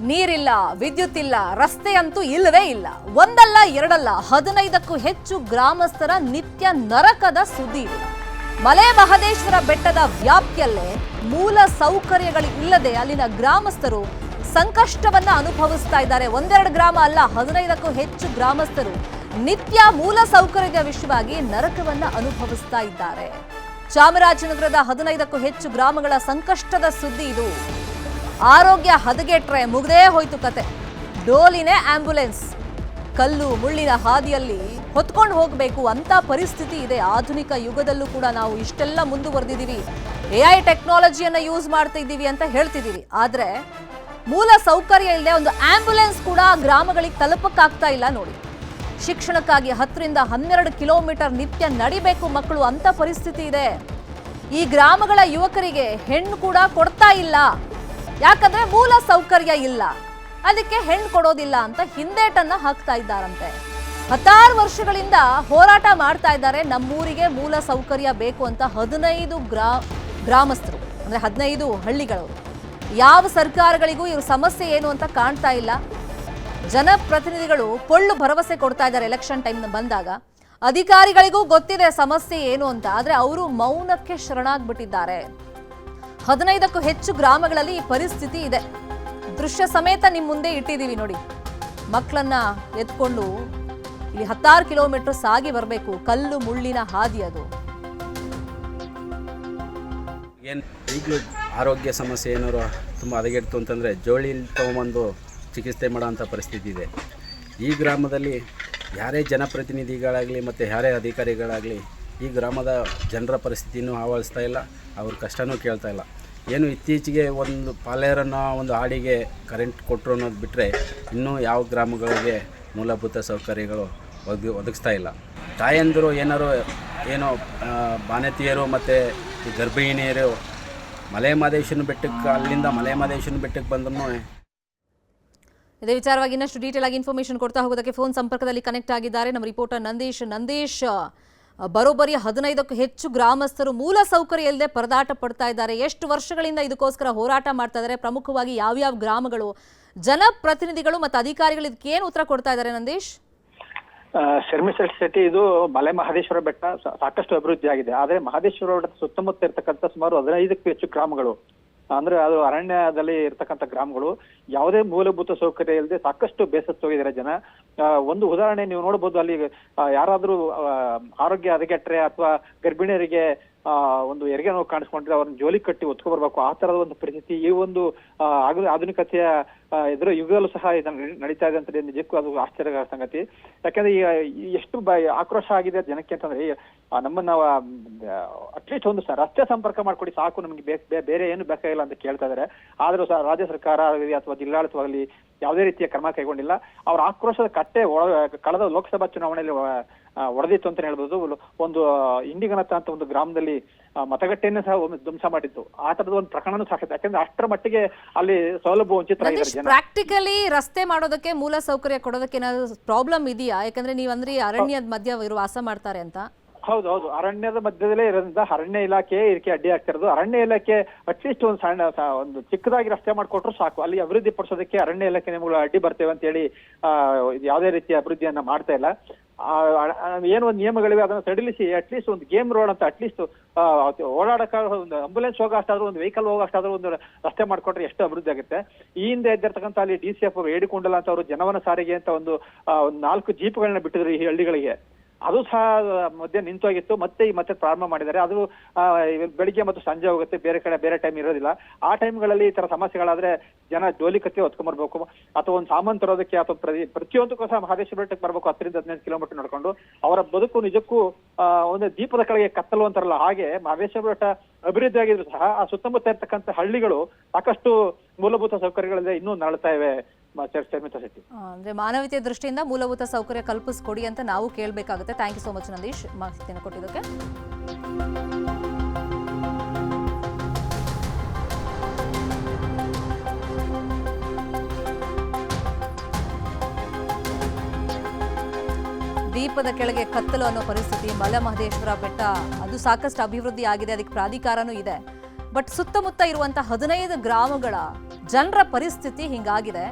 ನೀರಿಲ್ಲ ವಿದ್ಯುತ್ ಇಲ್ಲ ರಸ್ತೆ ಅಂತೂ ಇಲ್ಲವೇ ಇಲ್ಲ. ಒಂದಲ್ಲ, ಎರಡಲ್ಲ, ಹದಿನೈದಕ್ಕೂ ಹೆಚ್ಚು ಗ್ರಾಮಸ್ಥರ ನಿತ್ಯ ನರಕದ ಸುದ್ದಿ ಇದೆ ಮಲೆ ಮಹದೇಶ್ವರ ಬೆಟ್ಟದ ವ್ಯಾಪ್ತಿಯಲ್ಲೇ ಮೂಲ ಸೌಕರ್ಯಗಳು ಇಲ್ಲದೆ ಅಲ್ಲಿನ ಗ್ರಾಮಸ್ಥರು ಸಂಕಷ್ಟವನ್ನ ಅನುಭವಿಸ್ತಾ ಇದ್ದಾರೆ. ಒಂದೆರಡು ಗ್ರಾಮ ಅಲ್ಲ, ಹದಿನೈದಕ್ಕೂ ಹೆಚ್ಚು ಗ್ರಾಮಸ್ಥರು ನಿತ್ಯ ಮೂಲ ಸೌಕರ್ಯದ ವಿಷಯವಾಗಿ ನರಕವನ್ನ ಅನುಭವಿಸ್ತಾ ಇದ್ದಾರೆ. ಚಾಮರಾಜನಗರದ ಹದಿನೈದಕ್ಕೂ ಹೆಚ್ಚು ಗ್ರಾಮಗಳ ಸಂಕಷ್ಟದ ಸುದ್ದಿ ಇದು. ಆರೋಗ್ಯ ಹದಗೆಟ್ರೆ ಮುಗದೇ ಹೋಯ್ತು ಕತೆ. ಡೋಲಿನೇ ಆಂಬ್ಯುಲೆನ್ಸ್. ಕಲ್ಲು ಮುಳ್ಳಿನ ಹಾದಿಯಲ್ಲಿ ಹೊತ್ಕೊಂಡು ಹೋಗಬೇಕು ಅಂತ ಪರಿಸ್ಥಿತಿ ಇದೆ. ಆಧುನಿಕ ಯುಗದಲ್ಲೂ ಕೂಡ ನಾವು ಇಷ್ಟೆಲ್ಲ ಮುಂದುವರೆದಿದ್ದೀವಿ ಎ ಐ ಟೆಕ್ನಾಲಜಿಯನ್ನು ಯೂಸ್ ಮಾಡ್ತಾ ಇದ್ದೀವಿ ಅಂತ ಹೇಳ್ತಿದ್ದೀವಿ ಆದರೆ ಮೂಲ ಸೌಕರ್ಯ ಇಲ್ಲದೆ ಒಂದು ಆಂಬ್ಯುಲೆನ್ಸ್ ಕೂಡ ಗ್ರಾಮಗಳಿಗೆ ತಲುಪಕ್ಕಾಗ್ತಾ ಇಲ್ಲ ನೋಡಿ. ಶಿಕ್ಷಣಕ್ಕಾಗಿ ಹತ್ತರಿಂದ ಹನ್ನೆರಡು ಕಿಲೋಮೀಟರ್ ನಿತ್ಯ ನಡಿಬೇಕು ಮಕ್ಕಳು ಅಂತ ಪರಿಸ್ಥಿತಿ ಇದೆ. ಈ ಗ್ರಾಮಗಳ ಯುವಕರಿಗೆ ಹೆಣ್ಣು ಕೂಡ ಕೊಡ್ತಾ ಇಲ್ಲ. ಯಾಕಂದ್ರೆ ಮೂಲ ಸೌಕರ್ಯ ಇಲ್ಲ. ಅದಕ್ಕೆ ಹೆಣ್ಣು ಕೊಡೋದಿಲ್ಲ ಅಂತ ಹಿಂದೇಟನ್ನ ಹಾಕ್ತಾ ಇದ್ದಾರಂತೆ. ಹತ್ತಾರು ವರ್ಷಗಳಿಂದ ಹೋರಾಟ ಮಾಡ್ತಾ ಇದ್ದಾರೆ. ನಮ್ಮೂರಿಗೆ ಮೂಲ ಸೌಕರ್ಯ ಬೇಕು ಅಂತ ಹದಿನೈದು ಗ್ರಾ, ಗ್ರಾಮಸ್ಥರು, ಅಂದ್ರೆ ಹದಿನೈದು ಹಳ್ಳಿಗಳು. ಯಾವ ಸರ್ಕಾರಗಳಿಗೂ ಇವ್ರ ಸಮಸ್ಯೆ ಏನು ಅಂತ ಕಾಣ್ತಾ ಇಲ್ಲ. ಜನಪ್ರತಿನಿಧಿಗಳು ಪೊಳ್ಳು ಭರವಸೆ ಕೊಡ್ತಾ ಇದ್ದಾರೆ ಎಲೆಕ್ಷನ್ ಟೈಮ್ ಬಂದಾಗ. ಅಧಿಕಾರಿಗಳಿಗೂ ಗೊತ್ತಿದೆ ಸಮಸ್ಯೆ ಏನು ಅಂತ, ಆದ್ರೆ ಅವರು ಮೌನಕ್ಕೆ ಶರಣಾಗ್ಬಿಟ್ಟಿದ್ದಾರೆ. ಹದಿನೈದಕ್ಕೂ ಹೆಚ್ಚು ಗ್ರಾಮಗಳಲ್ಲಿ ಈ ಪರಿಸ್ಥಿತಿ ಇದೆ. ದೃಶ್ಯ ಸಮೇತ ನಿಮ್ಮ ಮುಂದೆ ಇಟ್ಟಿದ್ದೀವಿ ನೋಡಿ. ಮಕ್ಕಳನ್ನ ಎತ್ಕೊಂಡು ಇಲ್ಲಿ ಹತ್ತಾರು ಕಿಲೋಮೀಟರ್ ಸಾಗಿ ಬರಬೇಕು. ಕಲ್ಲು ಮುಳ್ಳಿನ ಹಾದಿ ಅದು. ಏನು? ಈಗಲೂ ಆರೋಗ್ಯ ಸಮಸ್ಯೆ ಏನಾರು ತುಂಬ ಹದಗೆಡ್ತು ಅಂತಂದರೆ ಜೋಳಿ ತೊಗೊಂಬಂದು ಚಿಕಿತ್ಸೆ ಮಾಡೋಂಥ ಪರಿಸ್ಥಿತಿ ಇದೆ. ಈ ಗ್ರಾಮದಲ್ಲಿ ಯಾರೇ ಜನಪ್ರತಿನಿಧಿಗಳಾಗಲಿ ಮತ್ತು ಯಾರೇ ಅಧಿಕಾರಿಗಳಾಗಲಿ ಈ ಗ್ರಾಮದ ಜನರ ಪರಿಸ್ಥಿತಿನೂ ಆವಳಿಸ್ತಾ ಇಲ್ಲ, ಅವ್ರ ಕಷ್ಟನೂ ಕೇಳ್ತಾ ಇಲ್ಲ. ಏನು ಇತ್ತೀಚೆಗೆ ಒಂದು ಪಾಲೇರನ್ನು ಒಂದು ಹಾಡಿಗೆ ಕರೆಂಟ್ ಕೊಟ್ಟರು ಅನ್ನೋದು ಬಿಟ್ಟರೆ ಇನ್ನೂ ಯಾವ ಗ್ರಾಮಗಳಿಗೆ ಮೂಲಭೂತ ಸೌಕರ್ಯಗಳು ಒದಗಿ, ಒದಗಿಸ್ತಾ ಇಲ್ಲ. ತಾಯಂದಿರು ಏನಾರು ಏನೋ ಬಾನತಿಯರು ಮತ್ತು ಈ ಗರ್ಭಿಣಿಯರು ಮಲೆ ಮಾದೇಶನ ಬೆಟ್ಟಕ್ಕೆ, ಅಲ್ಲಿಂದ ಮಲೆ ಮಾದೇಶನ ಬೆಟ್ಟಕ್ಕೆ ಬಂದ್ರೂ ಇದೇ ವಿಚಾರವಾಗಿ ಇನ್ನಷ್ಟು ಡೀಟೇಲ್ ಆಗಿ ಇನ್ಫಾರ್ಮೇಶನ್ ಕೊಡ್ತಾ ಹೋಗೋದಕ್ಕೆ ಫೋನ್ ಸಂಪರ್ಕದಲ್ಲಿ ಕನೆಕ್ಟ್ ಆಗಿದ್ದಾರೆ ನಮ್ಮ ರಿಪೋರ್ಟರ್ ನಂದೇಶ್. ನಂದೀಶ್ ಬರೋಬ್ಬರಿ ಹದಿನೈದಕ್ಕೂ ಹೆಚ್ಚು ಗ್ರಾಮಸ್ಥರು ಮೂಲ ಸೌಕರ್ಯ ಇಲ್ಲದೆ ಪರದಾಟ ಪಡ್ತಾ ಇದ್ದಾರೆ. ಎಷ್ಟು ವರ್ಷಗಳಿಂದ ಇದಕ್ಕೋಸ್ಕರ ಹೋರಾಟ ಮಾಡ್ತಾ ಇದ್ದಾರೆ. ಪ್ರಮುಖವಾಗಿ ಯಾವ್ಯಾವ ಗ್ರಾಮಗಳು? ಜನಪ್ರತಿನಿಧಿಗಳು ಮತ್ತು ಅಧಿಕಾರಿಗಳು ಇದಕ್ಕೆ ಏನು ಉತ್ತರ ಕೊಡ್ತಾ ಇದ್ದಾರೆ ನಂದೀಶ್? ಶರ್ಮಿಸೆಟ್ ಸಿಟಿ ಇದು ಮಲೆ ಮಹದೇಶ್ವರ ಬೆಟ್ಟ ಸಾಕಷ್ಟು ಅಭಿವೃದ್ಧಿ ಆಗಿದೆ. ಆದ್ರೆ ಮಹದೇಶ್ವರ ಬೆಟ್ಟದ ಸುತ್ತಮುತ್ತ ಇರ್ತಕ್ಕಂಥ ಸುಮಾರು ಹದಿನೈದಕ್ಕೂ ಹೆಚ್ಚು ಗ್ರಾಮಗಳು, ಅಂದ್ರೆ ಅದು ಅರಣ್ಯದಲ್ಲಿ ಇರ್ತಕ್ಕಂಥ ಗ್ರಾಮಗಳು, ಯಾವುದೇ ಮೂಲಭೂತ ಸೌಕರ್ಯ ಇಲ್ಲದೆ ಸಾಕಷ್ಟು ಬೇಸತ್ತು ಹೋಗಿದ್ದಾರೆ ಜನ. ಒಂದು ಉದಾಹರಣೆ ನೀವು ನೋಡಬಹುದು ಅಲ್ಲಿ ಯಾರಾದ್ರೂ ಆರೋಗ್ಯ ಹದಗೆಟ್ರೆ ಅಥವಾ ಗರ್ಭಿಣಿಯರಿಗೆ ಒಂದು ಹೆರಿಗೆ ನೋವು ಕಾಣಿಸ್ಕೊಂಡ್ರೆ ಅವ್ರನ್ನ ಜೋಲಿ ಕಟ್ಟಿ ಒತ್ಕೊ ಬರ್ಬೇಕು ಆ ತರದ ಒಂದು ಪರಿಸ್ಥಿತಿ ಈ ಒಂದು ಆಧುನಿಕತೆಯ ಎದುರು ಯುಗದಲ್ಲೂ ಸಹ ಇದನ್ನ ನಡಿ- ನಡೀತಾ ಇದೆ ಅಂತ ನಿಜಕ್ಕೂ ಅದು ಆಶ್ಚರ್ಯಕರ ಸಂಗತಿ. ಯಾಕಂದ್ರೆ ಎಷ್ಟು ಆಕ್ರೋಶ ಆಗಿದೆ ಜನಕ್ಕೆ ಅಂತಂದ್ರೆ ನಮ್ಮನ್ನ ಅಟ್ಲೀಸ್ಟ್ ಒಂದು ರಸ್ತೆ ಸಂಪರ್ಕ ಮಾಡ್ಕೊಡಿ ಸಾಕು, ನಮಗೆ ಬೇರೆ ಏನು ಬೇಕಾಗಿಲ್ಲ ಅಂತ ಕೇಳ್ತಾ ಇದಾರೆ. ಆದ್ರೂ ಸಹ ರಾಜ್ಯ ಸರ್ಕಾರ ಆಗಲಿ ಅಥವಾ ಜಿಲ್ಲಾಡಳಿತವಾಗಲಿ ಯಾವುದೇ ರೀತಿಯ ಕ್ರಮ ಕೈಗೊಂಡಿಲ್ಲ. ಅವ್ರ ಆಕ್ರೋಶದ ಕಟ್ಟೆ ಕಳೆದ ಲೋಕಸಭಾ ಚುನಾವಣೆಯಲ್ಲಿ ಒಡೆದಿತ್ತು ಅಂತ ಹೇಳ್ಬೋದು. ಒಂದು ಇಂಡಿಗನತ್ತ ಅಂತ ಒಂದು ಗ್ರಾಮದಲ್ಲಿ ಮತಗಟ್ಟೆಯನ್ನೇ ಸಹ ಧ್ವಂಸ ಮಾಡಿತ್ತು ಆ ತರದ ಒಂದು ಪ್ರಕರಣ ಸಾಕಿತ್ತು ಯಾಕಂದ್ರೆ ಅಷ್ಟರ ಮಟ್ಟಿಗೆ ಅಲ್ಲಿ ಸೌಲಭ್ಯ ವಂಚಿತ ಪ್ರಾಕ್ಟಿಕಲಿ ರಸ್ತೆ ಮಾಡೋದಕ್ಕೆ ಮೂಲ ಸೌಕರ್ಯ ಕೊಡೋದಕ್ಕೆ ಏನಾದ್ರು ಪ್ರಾಬ್ಲಮ್ ಇದೆಯಾ? ಯಾಕಂದ್ರೆ ನೀವಂದ್ರೆ ಅರಣ್ಯದ ಮಧ್ಯ ಇವರು ವಾಸ ಮಾಡ್ತಾರೆ ಅಂತ. ಹೌದು ಹೌದು. ಅರಣ್ಯದ ಮಧ್ಯದಲ್ಲೇ ಇರೋದ್ರಿಂದ ಅರಣ್ಯ ಇಲಾಖೆ ಇದಕ್ಕೆ ಅಡ್ಡಿ ಆಗ್ತಿರೋದು ಅರಣ್ಯ ಇಲಾಖೆ ಅಟ್ಲೀಸ್ಟ್ ಒಂದು ಸಣ್ಣ ಒಂದು ಚಿಕ್ಕದಾಗಿ ರಸ್ತೆ ಮಾಡಿಕೊಟ್ರು ಸಾಕು. ಅಲ್ಲಿ ಅಭಿವೃದ್ಧಿ ಪಡಿಸೋದಕ್ಕೆ ಅರಣ್ಯ ಇಲಾಖೆ ನಿಮ್ಗಳು ಅಡ್ಡಿ ಬರ್ತೇವೆ ಅಂತ ಹೇಳಿ ಯಾವುದೇ ರೀತಿಯ ಅಭಿವೃದ್ಧಿಯನ್ನ ಮಾಡ್ತಾ ಇಲ್ಲ. ಏನು ಒಂದು ನಿಯಮಗಳಿವೆ, ಅದನ್ನ ಸಡಿಲಿಸಿ ಅಟ್ಲೀಸ್ಟ್ ಒಂದು ಗೇಮ್ ರೋಡ್ ಅಂತ ಅಟ್ಲೀಸ್ಟ್ ಓಡಾಡಕ, ಒಂದು ಆಂಬುಲೆನ್ಸ್ ಹೋಗೋ ಅಷ್ಟಾದ್ರೂ ಒಂದು ವೆಹಿಕಲ್ ಹೋಗೋ ಅಷ್ಟಾದ್ರೂ ಒಂದು ರಸ್ತೆ ಮಾಡಿಕೊಟ್ರೆ ಎಷ್ಟು ಅಭಿವೃದ್ಧಿ ಆಗುತ್ತೆ. ಈ ಹಿಂದೆ ಇದ್ದಿರ್ತಕ್ಕಂಥ ಅಲ್ಲಿ ಡಿ ಸಿ ಎಫ್ ಅವರು ಏಡಿಕೊಂಡಲ್ಲ ಅಂತ ಅವರು ಜನವನ ಸಾರಿಗೆ ಅಂತ ಒಂದು ನಾಲ್ಕು ಜೀಪ್ಗಳನ್ನ ಬಿಟ್ಟಿದ್ರು ಈ ಹಳ್ಳಿಗಳಿಗೆ. ಅದು ಸಹ ಮಧ್ಯೆ ನಿಂತೋಗಿತ್ತು. ಮತ್ತೆ ಈ ಮತ್ತೆ ಪ್ರಾರಂಭ ಮಾಡಿದ್ದಾರೆ. ಅದು ಬೆಳಿಗ್ಗೆ ಮತ್ತು ಸಂಜೆ ಹೋಗುತ್ತೆ. ಬೇರೆ ಕಡೆ ಬೇರೆ ಟೈಮ್ ಇರೋದಿಲ್ಲ. ಆ ಟೈಮ್ಗಳಲ್ಲಿ ಈ ತರ ಸಮಸ್ಯೆಗಳಾದ್ರೆ ಜನ ಜೋಲಿ ಕತ್ತಿ ಹೊತ್ಕೊಂಡ್ಬರ್ಬೇಕು. ಅಥವಾ ಒಂದು ಸಾಮಾನು ತರೋದಕ್ಕೆ ಅಥವಾ ಪ್ರತಿ, ಪ್ರತಿಯೊಂದಕ್ಕೂ ಸಹ ಮಹದೇಶ್ವರ ಬೆಟ್ಟಕ್ಕೆ ಬರ್ಬೇಕು. ಹತ್ತರಿಂದ ಹದಿನೈದು ಕಿಲೋಮೀಟರ್ ನಡ್ಕೊಂಡು. ಅವರ ಬದುಕು ನಿಜಕ್ಕೂ ಒಂದು ದೀಪದ ಕೆಳಗೆ ಕತ್ತಲು ಅಂತಾರಲ್ಲ, ಹಾಗೆ ಮಹದೇಶ್ವರ ಬೆಟ್ಟ ಅಭಿವೃದ್ಧಿ ಆಗಿದ್ರು ಸಹ. ಆ ಸುತ್ತಮುತ್ತ ಇರ್ತಕ್ಕಂಥ ಹಳ್ಳಿಗಳು ಸಾಕಷ್ಟು ಮೂಲಭೂತ ಸೌಕರ್ಯಗಳಿಂದ ಇನ್ನೂ ನರಳ್ತಾ ಇವೆ. ಅಂದ್ರೆ ಮಾನವೀಯತೆ ದೃಷ್ಟಿಯಿಂದ ಮೂಲಭೂತ ಸೌಕರ್ಯ ಕಲ್ಪಿಸ್ಕೊಡಿ ಅಂತ ನಾವು ಕೇಳಬೇಕಾಗುತ್ತೆ. Thank you so much Nandish ಮಾಹಿತಿಯನ್ನು ಕೊಟ್ಟಿದ್ದಕ್ಕೆ. ದೀಪದ ಕೆಳಗೆ ಕತ್ತಲು ಅನ್ನೋ ಪರಿಸ್ಥಿತಿ, ಮಲೆಮಹದೇಶ್ವರ ಬೆಟ್ಟ, ಅದು ಸಾಕಷ್ಟು ಅಭಿವೃದ್ಧಿ ಆಗಿದೆ, ಅದಕ್ಕೆ ಪ್ರಾಧಿಕಾರನೂ ಇದೆ. ಬಟ್ ಸುತ್ತಮುತ್ತ ಇರುವಂತಹ ಹದಿನೈದು ಗ್ರಾಮಗಳ ಜನರ ಪರಿಸ್ಥಿತಿ ಹಿಂಗಾಗಿದೆ.